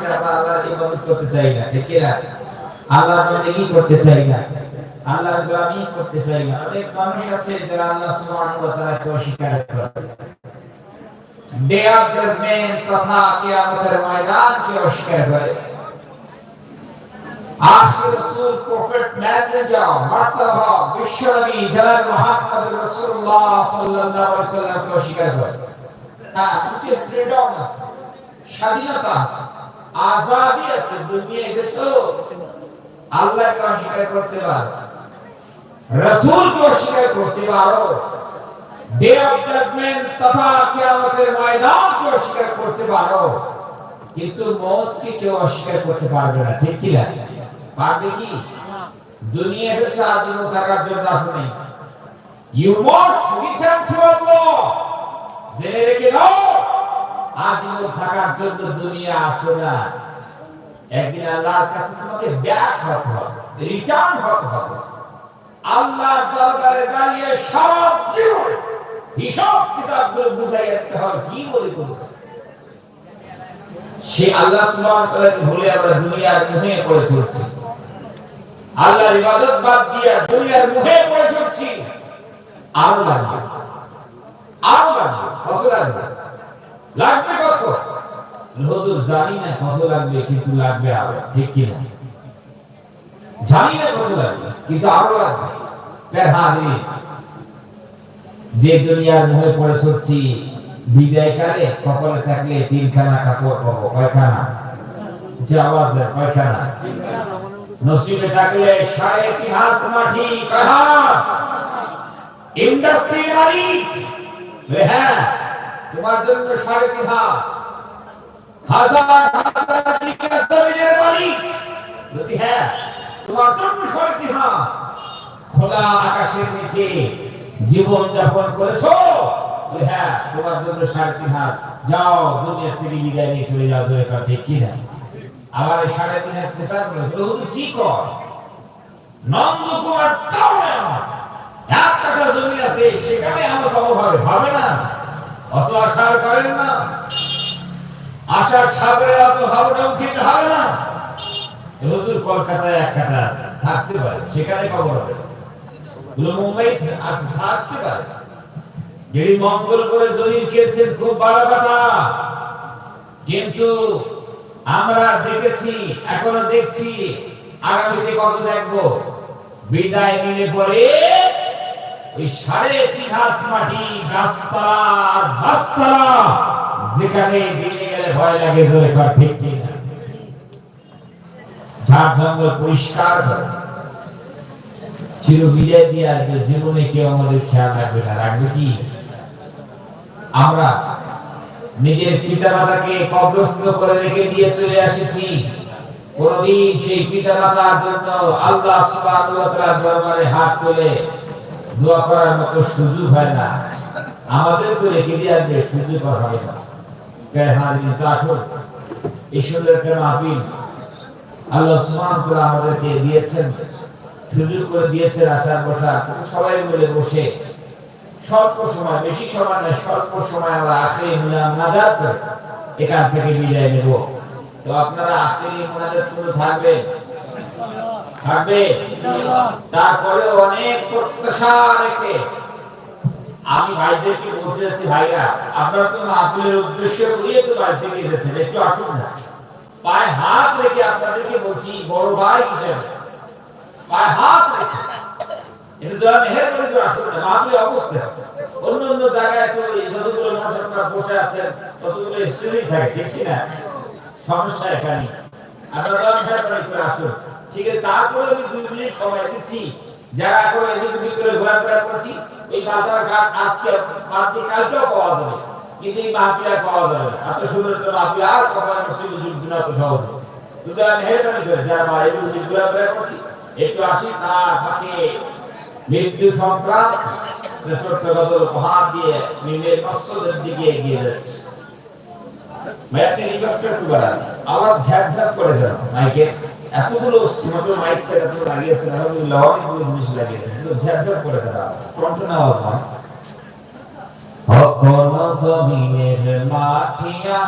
আল্লাহর ইবাদত করতে চাই না, ঠিক না আল্লাহর করতে চাই না? আল্লাহর করতে চাই না। অনেক মানুষ আছে যারা আল্লাহ ওয়া অস্বীকার করে। জাজমেন্ট তথা কিয়ামতের অস্বীকার করে। রাসূল, প্রফেট, মেসেঞ্জার, মার্তাবা, বিশ্বনবী মুহাম্মদ রাসূলুল্লাহ সাল্লাল্লাহু আলাইহি অস্বীকার করে। হ্যাঁ কিছু ফ্রিডম আছে, স্বাধীনতা আছে। আজাদি আছে দুনিয়া এসেছ। আল্লাহকে অস্বীকার করতে পারো রাসূলকে অস্বীকার করতে পারো। ডে অফ জাজমেন্ট তথা কিয়ামতের ময়দানকে অস্বীকার করতে পারো। কিন্তু মৌতকে কেউ অস্বীকার করতে পারবে না, ঠিক কি না? পারবে কি? দুনিয়া হচ্ছে আজীবন থাকার জন্য আসেনি you must return to Allah জেনে রেখে দাও। আজীবন থাকার জন্য দুনিয়া আসো না। একদিন আল্লাহর কাছে তোমাকে ব্যাক হতে হবে, রিটার্ন হতে হবে। আল্লাহর দরবারে দাঁড়িয়ে সব জীবন হিসাব কিতাবগুলো বুঝাই রাখতে হবে, কি বলে করেছে সে আল্লাহ সুবহানাহু ওয়া ভুলে আমরা দুনিয়ার মুহে পড়ে চলছি। আল্লাহর ইবাদত বাদ দিয়ে দুনিয়ার মুহে পড়ে চলছি। আরও লাগবে। কত লাগবে? লাগবে কত? হুজুর, জানি না কত লাগবে, কিন্তু লাগবে আরও, ঠিক কি না? জানি না কত লাগবে, কিন্তু আরও লাগবে। পেরহাদি যে দুনিয়ার মুহে পড়ে চলছি বিদায়কালে কপালে থাকলে তিনখানা কাপড় পাবো কয়খানা? যে আওয়াজ দেয়, কয়খানা? নসিবে থাকলে সাড়ে তিন হাত, মাটি, কয় হাত? ইন্ডাস্ট্রি মালিক? হ্যাঁ তোমার জন্য সাড়ে হাত। হাজার হাজার বলছি হ্যাঁ তোমার জন্য সাড়ে হাত। খোলা আকাশের নিচে জীবন যাপন করেছ? হ্যাঁ তোমার জন্য সাড়ে তিন হাত। যাও দুনিয়া থেকে বিদায় নিয়ে চলে যাও, ধরে ঠিক কি না আবার সাড়ে তিন হাত বলে কি কর? নন্দকুমার টাউনে আমার এক কাঠা জমি আছে সেখানে আমার কবর হবে হবে না অত আশা আর করেন না খেতে হবে না। হুজুর কলকাতায় এক কাঠা আছে, থাকতে পারে, সেখানে কবর হবে। মুম্বাই থাকতে পারে। যদি মঙ্গল করে খেয়েছেন, খুব কথা। কিন্তু আমরা দেখেছি, এখনও দেখছি আগামীতে কত দেখব? বিদায় নিলে পরে ওই সাড়ে তিন হাত মাটি গাছতলা যেখানে দিলে গেলে ভয় লাগে ধরে কর, ঠিক কিনা? ঝাড় জঙ্গল পরিষ্কার চির বিদায় দিয়ে আসবে, জীবনে কেউ আমাদের খেয়াল রাখবে না। রাখবে কি? আমরা নিজের পিতা মাতাকে কবরস্থ করে রেখে দিয়ে চলে এসেছি কোনদিন সেই পিতা মাতার জন্য আল্লাহ তাআলার দরবারে হাত তুলে দোয়া করার মতো সুযোগ হয় না। আমাদেরকে রেখে দিয়ে আসবে, সুযোগ হবে না। এই সুন্দর একটা মাহফিল আল্লাহ সুবহানাহু ওয়া আমাদেরকে দিয়েছেন সুযোগ করে দিয়েছেন আসার বসার সবাই মিলে বসে স্বল্প সময় বেশি সময় না স্বল্প সময় আমরা আখেরি মুনাজাত করে এখান থেকে বিদায় নেব। তো আপনারা আখেরি মুনাজাত করে থাকবেন? থাকবে? তারপরে অনেক প্রত্যাশা রেখে আমি ভাইদেরকে বলতে যাচ্ছি ভাইরা? আপনারা তো মাহফিলের উদ্দেশ্য করিয়ে তো বাড়ি এসেছেন, একটু আসুন না। পায়ে হাত রেখে আপনাদেরকে বলছি, বড় ভাই হিসেবে পায়ে হাত রেখে। অন্য জায়গায় বসে আছেন, ততগুলো স্ত্রী সমস্যা এখানে। ঠিক আছে, তারপরে আমি দুই মিনিট সময় দিচ্ছি। যারা এখন এদিক ওদিক করে ঘোরাফেরা করছি, এই বাজার ঘাট আজকে দিয়ে কালকেও পাওয়া যাবে। কিন্তু এই মাহফিল পাওয়া যাবে না। এত সুন্দর একটা মাহফিল, আর কখনো মসজিদে জুটবে না এত সহজে সুতরাং মেহেরবানি করে, যারা বা এদিক ওদিক ঘোরাফেরা করছি, একটু আসি, তার ফাঁকে মৃত্যু সংক্রান্ত ছোট্ট উপহার দিয়ে দিকে এগিয়ে যাচ্ছে। ভাই, আপনি রিকোয়েস্ট আবার ঝ্যাপ ঝ্যাপ করে যান, মাইকে। এতগুলো মোটর মাইক সেট এত লাগিয়েছেন আলহামদুলিল্লাহ অনেকগুলো জিনিস লাগিয়েছেন কিন্তু ঝ্যাপ করে তারা না আওয়াজ হয় হকন জমিনের মাটিয়া